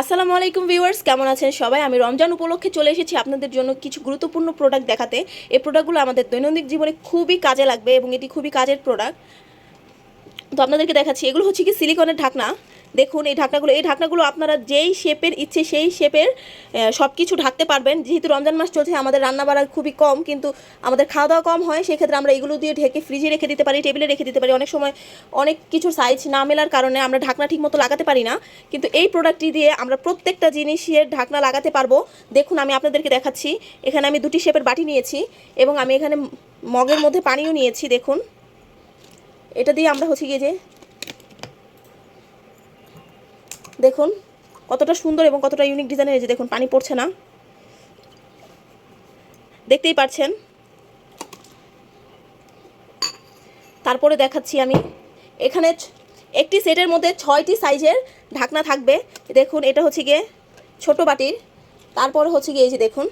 আসসালামু আলাইকুম ভিউয়ার্স, কেমন আছেন সবাই? আমি রমজান উপলক্ষে চলে এসেছি আপনাদের জন্য কিছু গুরুত্বপূর্ণ প্রোডাক্ট দেখাতে। এই প্রোডাক্টগুলো আমাদের দৈনন্দিন জীবনে খুবই কাজে লাগবে এবং এটি খুবই কাজের প্রোডাক্ট তো আপনাদেরকে দেখাচ্ছি, এগুলো হচ্ছে কি সিলিকনের ঢাকনা। দেখুন, এই ঢাকনাগুলো এই ঢাকনাগুলো আপনারা যেই শেপের ইচ্ছে, সেই শেপের সব কিছু ঢাকতে পারবেন। যেহেতু রমজান মাস চলছে, আমাদের রান্না বাড়া খুবই কম, কিন্তু আমাদের খাওয়া দাওয়া কম হয়, সেক্ষেত্রে আমরা এগুলো দিয়ে ঢেকে ফ্রিজে রেখে দিতে পারি টেবিলে রেখে দিতে পারি। অনেক সময় অনেক কিছু সাইজ না মেলার কারণে আমরা ঢাকনা ঠিক মতো লাগাতে পারি না, কিন্তু এই প্রোডাক্টটি দিয়ে আমরা প্রত্যেকটা জিনিসের ঢাকনা লাগাতে পারব। দেখুন, আমি আপনাদেরকে দেখাচ্ছি, এখানে আমি দুটি শেপের বাটি নিয়েছি এবং আমি এখানে মগের মধ্যে পানিও নিয়েছি, দেখুন। এটা দিয়ে আমরা হচ্ছে গিয়ে যে দেখুন, কতটা সুন্দর এবং কতটা ইউনিক ডিজাইনের যে দেখুন, পানি পড়ছে না। দেখতেই পাচ্ছেন তারপরে দেখাচ্ছি আমি। এখানে একটি সেটের মধ্যে ছয়টি সাইজের ঢাকনা থাকবে। দেখুন, এটা হচ্ছে গিয়ে ছোট বাটির। তারপরে হচ্ছে গিয়ে এই যে দেখুন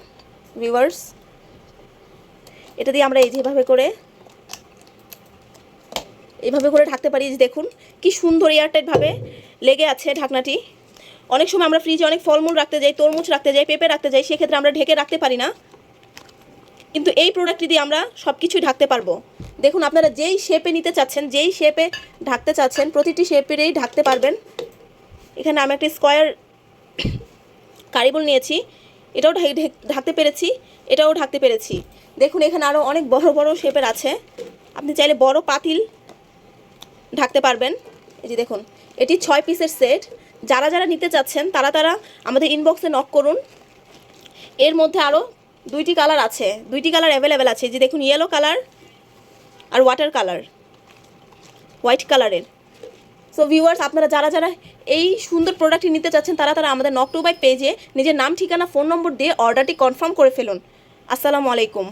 ভিউয়ার্স এটা দিয়ে আমরা এই যেভাবে করে এইভাবে করে ঢাকতে পারি দেখুন, কি সুন্দর এয়ারটাইটভাবে লেগে আছে ঢাকনাটি। অনেক সময় আমরা ফ্রিজে অনেক ফলমূল রাখতে যাই, তরমুজ রাখতে যাই, পেঁপে রাখতে যাই, সেক্ষেত্রে আমরা ঢেকে রাখতে পারি না। কিন্তু এই প্রোডাক্টটি দিয়ে আমরা সব কিছুই ঢাকতে পারব। দেখুন, আপনারা যেই শেপে নিতে চাচ্ছেন, যেই শেপে ঢাকতে চাচ্ছেন, প্রতিটি শেপেরই ঢাকতে পারবেন। এখানে আমি একটা স্কোয়ার কারিবল নিয়েছি, এটাও ঢাক- ঢেক- ঢাকতে পেরেছি, এটাও ঢাকতে পেরেছি। দেখুন, এখানে আরও অনেক বড় বড় শেপের আছে। আপনি চাইলে বড় পাতিল ঢাকতে পারবেন। এই যে দেখুন, এটি ছয় পিসের সেট যারা যারা নিতে চাচ্ছেন, তারা তারা আমাদের ইনবক্সে নক করুন। এর মধ্যে আরও দুইটি কালার আছে। দুইটি কালার অ্যাভেলেবেল আছে। যে দেখুন ইয়েলো কালার আর ওয়াটার কালার হোয়াইট কালারের সো ভিউয়ার্স আপনারা যারা যারা এই সুন্দর প্রোডাক্টটি নিতে চাচ্ছেন, তারা তারা আমাদের নক টু বাই পেজে নিজের নাম, ঠিকানা ফোন নম্বর দিয়ে অর্ডারটি কনফার্ম করে ফেলুন। আসসালামু আলাইকুম।